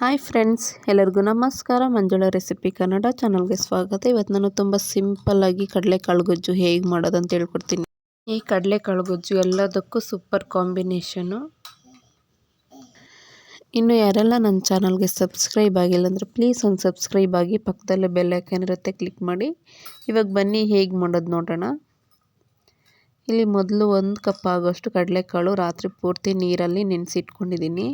Hi friends ಎಲ್ಲರಿಗೂ ನಮಸ್ಕಾರ. ಮಂಜುಳ recipe Kannada ಚಾನಲ್ಗೆ ಸ್ವಾಗತ. ಇವತ್ತು ನಾನು ತುಂಬ ಸಿಂಪಲ್ಲಾಗಿ ಕಡಲೆಕಾಳು ಗೊಜ್ಜು ಹೇಗೆ ಮಾಡೋದು ಅಂತ ಹೇಳ್ಕೊಡ್ತೀನಿ. ಈ ಕಡಲೆಕಾಳು ಗೊಜ್ಜು ಎಲ್ಲದಕ್ಕೂ ಸೂಪರ್ ಕಾಂಬಿನೇಷನು ಇನ್ನು ಯಾರೆಲ್ಲ ನನ್ನ ಚಾನಲ್ಗೆ ಸಬ್ಸ್ಕ್ರೈಬ್ ಆಗಿಲ್ಲ ಅಂದರೆ ಪ್ಲೀಸ್ ಒಂದು ಸಬ್ಸ್ಕ್ರೈಬ್ ಆಗಿ ಪಕ್ಕದಲ್ಲೇ ಬೆಲ್ಲೈಕನ್ ಇರುತ್ತೆ ಕ್ಲಿಕ್ ಮಾಡಿ. ಇವಾಗ ಬನ್ನಿ ಹೇಗೆ ಮಾಡೋದು ನೋಡೋಣ. ಇಲ್ಲಿ ಮೊದಲು ಒಂದು ಕಪ್ ಆಗೋಷ್ಟು ಕಡಲೆಕಾಳು ರಾತ್ರಿ ಪೂರ್ತಿ ನೀರಲ್ಲಿ ನೆನೆಸಿಟ್ಕೊಂಡಿದ್ದೀನಿ.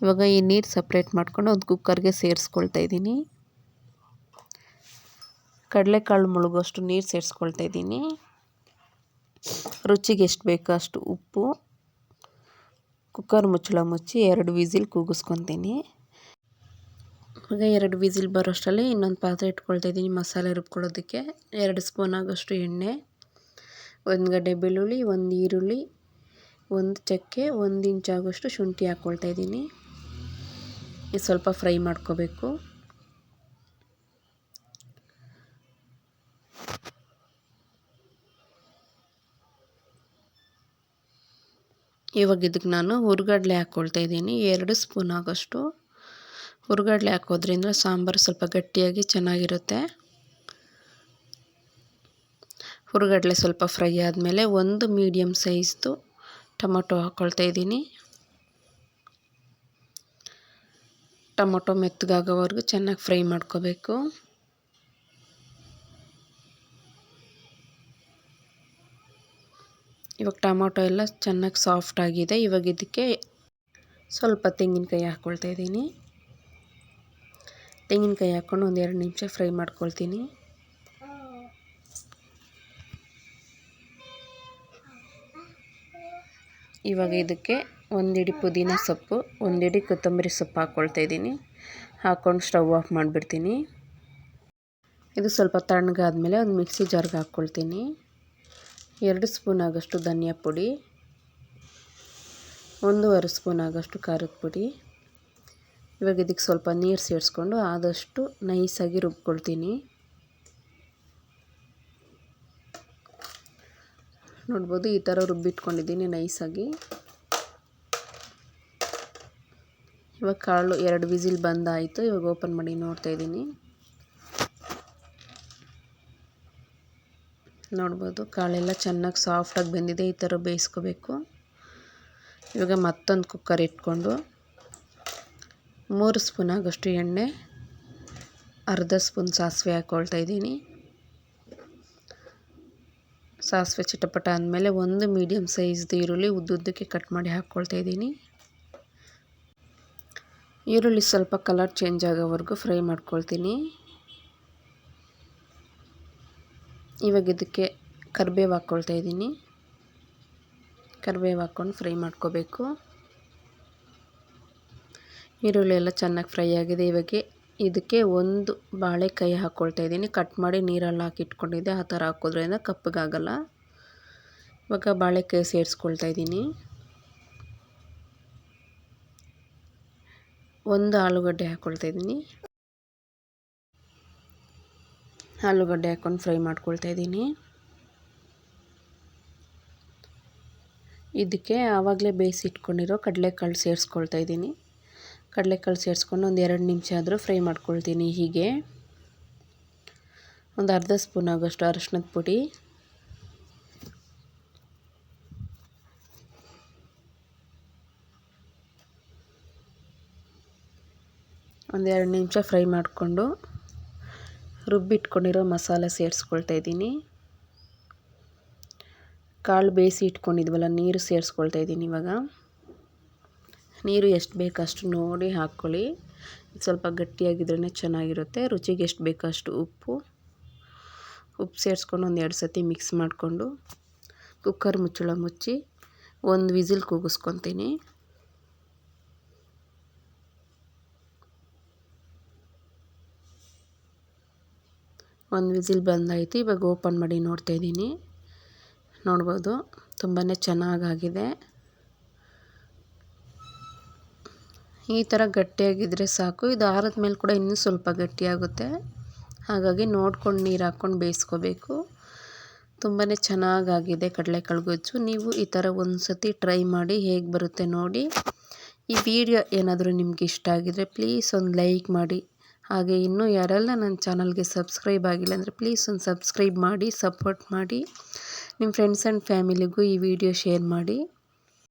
ಇವಾಗ ಈ ನೀರು ಸಪ್ರೇಟ್ ಮಾಡ್ಕೊಂಡು ಒಂದು ಕುಕ್ಕರ್ಗೆ ಸೇರಿಸ್ಕೊಳ್ತಾ ಇದ್ದೀನಿ. ಕಡಲೆಕಾಳು ಮುಳುಗೋಷ್ಟು ನೀರು ಸೇರಿಸ್ಕೊಳ್ತಾ ಇದ್ದೀನಿ. ರುಚಿಗೆ ಎಷ್ಟು ಬೇಕೋ ಅಷ್ಟು ಉಪ್ಪು. ಕುಕ್ಕರ್ ಮುಚ್ಚಳ ಮುಚ್ಚಿ ಎರಡು ವಿಸಿಲ್ ಕೂಗಿಸ್ಕೊತೀನಿ. ಇವಾಗ ಎರಡು ವಿಸಿಲ್ ಬರೋಷ್ಟರಲ್ಲಿ ಇನ್ನೊಂದು ಪಾತ್ರೆ ಇಟ್ಕೊಳ್ತಾ ಇದ್ದೀನಿ ಮಸಾಲೆ ರುಬ್ಕೊಳ್ಳೋದಕ್ಕೆ. ಎರಡು ಸ್ಪೂನ್ ಆಗೋಷ್ಟು ಎಣ್ಣೆ, ಒಂದು ಗಡ್ಡೆ ಬೆಳ್ಳುಳ್ಳಿ, ಒಂದು ಈರುಳ್ಳಿ, ಒಂದು ಚಕ್ಕೆ, ಒಂದು ಇಂಚಾಗೋಷ್ಟು ಶುಂಠಿ ಹಾಕ್ಕೊಳ್ತಾ ಇದ್ದೀನಿ. ಸ್ವಲ್ಪ ಫ್ರೈ ಮಾಡ್ಕೋಬೇಕು. ಇವಾಗ ಇದಕ್ಕೆ ನಾನು ಹುರ್ಗಡ್ಲೆ ಹಾಕ್ಕೊಳ್ತಾ ಇದ್ದೀನಿ. ಎರಡು ಸ್ಪೂನ್ ಆಗೋಷ್ಟು. ಹುರ್ಗಡ್ಲೆ ಹಾಕೋದ್ರಿಂದ ಸಾಂಬಾರು ಸ್ವಲ್ಪ ಗಟ್ಟಿಯಾಗಿ ಚೆನ್ನಾಗಿರುತ್ತೆ. ಹುರ್ಗಡ್ಲೆ ಸ್ವಲ್ಪ ಫ್ರೈ ಆದಮೇಲೆ ಒಂದು ಮೀಡಿಯಮ್ ಸೈಜ್ದು ಟೊಮೊಟೊ ಹಾಕ್ಕೊಳ್ತಾ ಇದ್ದೀನಿ. ಟೊಮೊಟೊ ಮೆತ್ತಗಾಗೋವರೆಗೂ ಚೆನ್ನಾಗಿ ಫ್ರೈ ಮಾಡ್ಕೋಬೇಕು. ಇವಾಗ ಟೊಮೊಟೊ ಎಲ್ಲ ಚೆನ್ನಾಗಿ ಸಾಫ್ಟ್ ಆಗಿದೆ. ಇವಾಗ ಇದಕ್ಕೆ ಸ್ವಲ್ಪ ತೆಂಗಿನಕಾಯಿ ಹಾಕ್ಕೊಳ್ತಾ ಇದ್ದೀನಿ. ತೆಂಗಿನಕಾಯಿ ಹಾಕ್ಕೊಂಡು ಒಂದು ಎರಡು ನಿಮಿಷ ಫ್ರೈ ಮಾಡ್ಕೊಳ್ತೀನಿ. ಇವಾಗ ಇದಕ್ಕೆ ಒಂದಿಡಿ ಪುದೀನ ಸೊಪ್ಪು, ಒಂದಿಡಿ ಕೊತ್ತಂಬರಿ ಸೊಪ್ಪು ಹಾಕ್ಕೊಳ್ತಾ ಇದ್ದೀನಿ. ಹಾಕ್ಕೊಂಡು ಸ್ಟವ್ ಆಫ್ ಮಾಡಿಬಿಡ್ತೀನಿ. ಇದು ಸ್ವಲ್ಪ ತಣ್ಣಗಾದ್ಮೇಲೆ ಒಂದು ಮಿಕ್ಸಿ ಜಾರ್ಗೆ ಹಾಕ್ಕೊಳ್ತೀನಿ. ಎರಡು ಸ್ಪೂನ್ ಆಗೋಷ್ಟು ಧನಿಯಾ ಪುಡಿ, ಒಂದೂವರೆ ಸ್ಪೂನ್ ಆಗೋಷ್ಟು ಖಾರದ ಪುಡಿ. ಇವಾಗ ಇದಕ್ಕೆ ಸ್ವಲ್ಪ ನೀರು ಸೇರಿಸ್ಕೊಂಡು ಆದಷ್ಟು ನೈಸಾಗಿ ರುಬ್ಕೊಳ್ತೀನಿ. ನೋಡ್ಬೋದು ಈ ಥರ ರುಬ್ಬಿಟ್ಕೊಂಡಿದ್ದೀನಿ ನೈಸಾಗಿ. ಇವಾಗ ಕಾಳು ಎರಡು ವಿಸಿಲ್ ಬಂದಾಯಿತು, ಇವಾಗ ಓಪನ್ ಮಾಡಿ ನೋಡ್ತಾ ಇದ್ದೀನಿ. ನೋಡ್ಬೋದು, ಕಾಳೆಲ್ಲ ಚೆನ್ನಾಗಿ ಸಾಫ್ಟಾಗಿ ಬೆಂದಿದೆ, ಈ ಥರ ಬೇಯಿಸ್ಕೋಬೇಕು. ಇವಾಗ ಮತ್ತೊಂದು ಕುಕ್ಕರ್ ಇಟ್ಕೊಂಡು ಮೂರು ಸ್ಪೂನ್ ಆಗೋಷ್ಟು ಎಣ್ಣೆ, ಅರ್ಧ ಸ್ಪೂನ್ ಸಾಸಿವೆ ಹಾಕ್ಕೊಳ್ತಾ ಇದ್ದೀನಿ. ಸಾಸಿವೆ ಚಿಟಪಟ ಅಂದಮೇಲೆ ಒಂದು ಮೀಡಿಯಮ್ ಸೈಜ್ದು ಈರುಳ್ಳಿ ಉದ್ದುದ್ದಕ್ಕೆ ಕಟ್ ಮಾಡಿ ಹಾಕ್ಕೊಳ್ತಾ ಇದ್ದೀನಿ. ಈರುಳ್ಳಿ ಸ್ವಲ್ಪ ಕಲರ್ ಚೇಂಜ್ ಆಗೋವರೆಗೂ ಫ್ರೈ ಮಾಡ್ಕೊಳ್ತೀನಿ. ಇವಾಗ ಇದಕ್ಕೆ ಕರಿಬೇವು ಹಾಕ್ಕೊಳ್ತಾ ಇದ್ದೀನಿ. ಕರಿಬೇವು ಹಾಕ್ಕೊಂಡು ಫ್ರೈ ಮಾಡ್ಕೋಬೇಕು. ಈರುಳ್ಳಿ ಎಲ್ಲ ಚೆನ್ನಾಗಿ ಫ್ರೈ ಆಗಿದೆ. ಇವಾಗ ಇದಕ್ಕೆ ಒಂದು ಬಾಳೆಕಾಯಿ ಹಾಕ್ಕೊಳ್ತಾ ಇದ್ದೀನಿ. ಕಟ್ ಮಾಡಿ ನೀರಲ್ಲಿ ಹಾಕಿ ಇಟ್ಕೊಂಡಿದ್ದೆ. ಆ ಥರ ಹಾಕೋದ್ರಿಂದ ಕಪ್ಪಗಾಗಲ್ಲ. ಇವಾಗ ಬಾಳೆಕಾಯಿ ಸೇರಿಸ್ಕೊಳ್ತಾ ಇದ್ದೀನಿ. ಒಂದು ಆಲೂಗಡ್ಡೆ ಹಾಕ್ಕೊಳ್ತಾ ಇದ್ದೀನಿ. ಆಲೂಗಡ್ಡೆ ಹಾಕ್ಕೊಂಡು ಫ್ರೈ ಮಾಡ್ಕೊಳ್ತಾ ಇದ್ದೀನಿ. ಇದಕ್ಕೆ ಆವಾಗಲೇ ಬೇಯಿಸಿಟ್ಕೊಂಡಿರೋ ಕಡಲೆಕಾಳು ಸೇರಿಸ್ಕೊಳ್ತಾ ಇದ್ದೀನಿ. ಕಡಲೆಕಾಳು ಸೇರಿಸ್ಕೊಂಡು ಒಂದು ಎರಡು ನಿಮಿಷ ಆದರೂ ಫ್ರೈ ಮಾಡ್ಕೊಳ್ತೀನಿ ಹೀಗೆ. ಒಂದು ಅರ್ಧ ಸ್ಪೂನ್ ಆಗೋಷ್ಟು ಅರಶಿನದ ಪುಡಿ. ಒಂದೆರಡು ನಿಮಿಷ ಫ್ರೈ ಮಾಡಿಕೊಂಡು ರುಬ್ಬಿಟ್ಕೊಂಡಿರೋ ಮಸಾಲೆ ಸೇರಿಸ್ಕೊಳ್ತಾ ಇದ್ದೀನಿ. ಕಾಳು ಬೇಯಿಸಿ ಇಟ್ಕೊಂಡಿದ್ವಲ್ಲ, ನೀರು ಸೇರಿಸ್ಕೊಳ್ತಾ ಇದ್ದೀನಿ ಇವಾಗ. ನೀರು ಎಷ್ಟು ಬೇಕು ಅಷ್ಟು ನೋಡಿ ಹಾಕ್ಕೊಳ್ಳಿ. ಸ್ವಲ್ಪ ಗಟ್ಟಿಯಾಗಿದ್ರೇ ಚೆನ್ನಾಗಿರುತ್ತೆ, ರುಚಿಗೆ ಎಷ್ಟು ಬೇಕೋ ಅಷ್ಟು ಉಪ್ಪು. ಉಪ್ಪು ಸೇರಿಸ್ಕೊಂಡು ಒಂದು ಎರಡು ಸತಿ ಮಿಕ್ಸ್ ಮಾಡಿಕೊಂಡು ಕುಕ್ಕರ್ ಮುಚ್ಚಳ ಮುಚ್ಚಿ ಒಂದು ವಿಸಿಲ್ ಕೂಗಿಸ್ಕೊತೀನಿ. ಒಂದು ವಿಸಿಲ್ ಬಂದೈತಿ, ಇವಾಗ ಓಪನ್ ಮಾಡಿ ನೋಡ್ತಾ ಇದ್ದೀನಿ. ನೋಡ್ಬೋದು ತುಂಬಾ ಚೆನ್ನಾಗಾಗಿದೆ. ಈ ಥರ ಗಟ್ಟಿಯಾಗಿದ್ದರೆ ಸಾಕು. ಇದು ಆರದ ಮೇಲೆ ಕೂಡ ಇನ್ನೂ ಸ್ವಲ್ಪ ಗಟ್ಟಿಯಾಗುತ್ತೆ. ಹಾಗಾಗಿ ನೋಡ್ಕೊಂಡು ನೀರು ಹಾಕ್ಕೊಂಡು ಬೇಯಿಸ್ಕೋಬೇಕು. ತುಂಬಾ ಚೆನ್ನಾಗಾಗಿದೆ ಕಡಲೆಕಾಳು ಗೊಜ್ಜು ನೀವು ಈ ಥರ ಒಂದು ಸತಿ ಟ್ರೈ ಮಾಡಿ ಹೇಗೆ ಬರುತ್ತೆ ನೋಡಿ. ಈ ವಿಡಿಯೋ ಏನಾದರೂ ನಿಮ್ಗೆ ಇಷ್ಟ ಆಗಿದ್ದರೆ ಪ್ಲೀಸ್ ಒಂದು ಲೈಕ್ ಮಾಡಿ. ಹಾಗೆ ಇನ್ನೂ ಯಾರೆಲ್ಲ ನನ್ನ ಚಾನಲ್ಗೆ ಸಬ್ಸ್ಕ್ರೈಬ್ ಆಗಿಲ್ಲ ಅಂದರೆ ಪ್ಲೀಸ್ ಒಂದು ಸಬ್ಸ್ಕ್ರೈಬ್ ಮಾಡಿ, ಸಪೋರ್ಟ್ ಮಾಡಿ. ನಿಮ್ಮ ಫ್ರೆಂಡ್ಸ್ ಆ್ಯಂಡ್ ಫ್ಯಾಮಿಲಿಗೂ ಈ ವಿಡಿಯೋ ಶೇರ್ ಮಾಡಿ.